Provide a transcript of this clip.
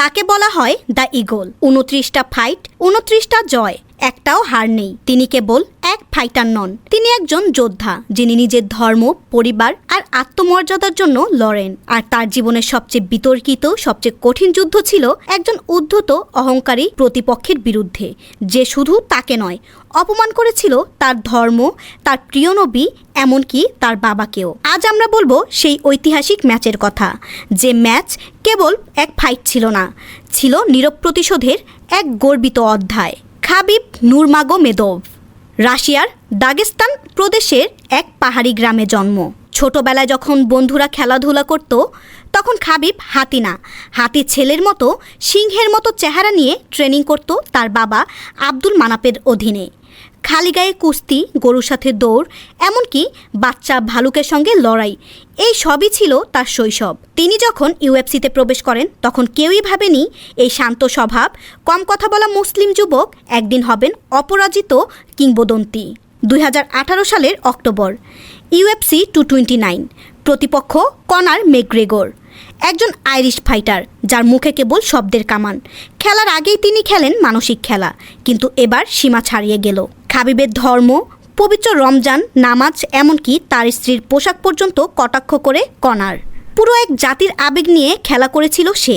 তাকে বলা হয় দ্য ইগল। উনত্রিশটা ফাইট উনত্রিশটা জয়। একটাও হার নেই। তিনি কেবল এক ফাইটার নন। তিনি একজন যোদ্ধা, যিনি নিজের ধর্ম, পরিবার আর আত্মমর্যাদার জন্য লড়েন। আর তার জীবনের সবচেয়ে বিতর্কিত, সবচেয়ে কঠিন যুদ্ধ ছিল একজন উদ্ধত, অহংকারী প্রতিপক্ষের বিরুদ্ধে। যে শুধু তাকে নয়, অপমান করেছিল তার ধর্ম, তার প্রিয় নবী, এমনকি তার বাবাকেও। আজ আমরা বলব সেই ঐতিহাসিক ম্যাচের কথা, যে ম্যাচ কেবল এক ফাইট ছিল না, ছিল নীরব প্রতিশোধের এক গর্বিত অধ্যায়। খাবিব নুরমাগো মেদোভ, রাশিয়ার দাগেস্তান প্রদেশের এক পাহাড়ি গ্রামে জন্ম। ছোটবেলায় যখন বন্ধুরা খেলাধুলা করত, তখন খাবিব হাতি না হাতি ছেলের মতো সিংহের মতো চেহারা নিয়ে ট্রেনিং করত তার বাবা আব্দুল মানাপের অধীনে। খালি গায়ে কুস্তি, গরুর সাথে দৌড়, এমনকি বাচ্চা ভালুকের সঙ্গে লড়াই, এই সবই ছিল তার শৈশব। তিনি যখন ইউএফসিতে প্রবেশ করেন, তখন কেউই ভাবেনি এই শান্ত স্বভাব, কম কথা বলা মুসলিম যুবক একদিন হবেন অপরাজিত কিংবদন্তি। দুই হাজার আঠারো সালের October, UFC two twenty nine, প্রতিপক্ষ কনার মেকগ্রেগর, একজন আইরিশ ফাইটার, যার মুখে কেবল শব্দের কামান। খেলার আগেই তিনি খেলেন মানসিক খেলা, কিন্তু এবার সীমা ছাড়িয়ে গেল। খাবিবের ধর্ম, পবিত্র রমজান নামাজ এমনকি তার স্ত্রীর পোশাক পর্যন্ত কটাক্ষ করে কনার। পুরো এক জাতির আবেগ নিয়ে খেলা করেছিল সে।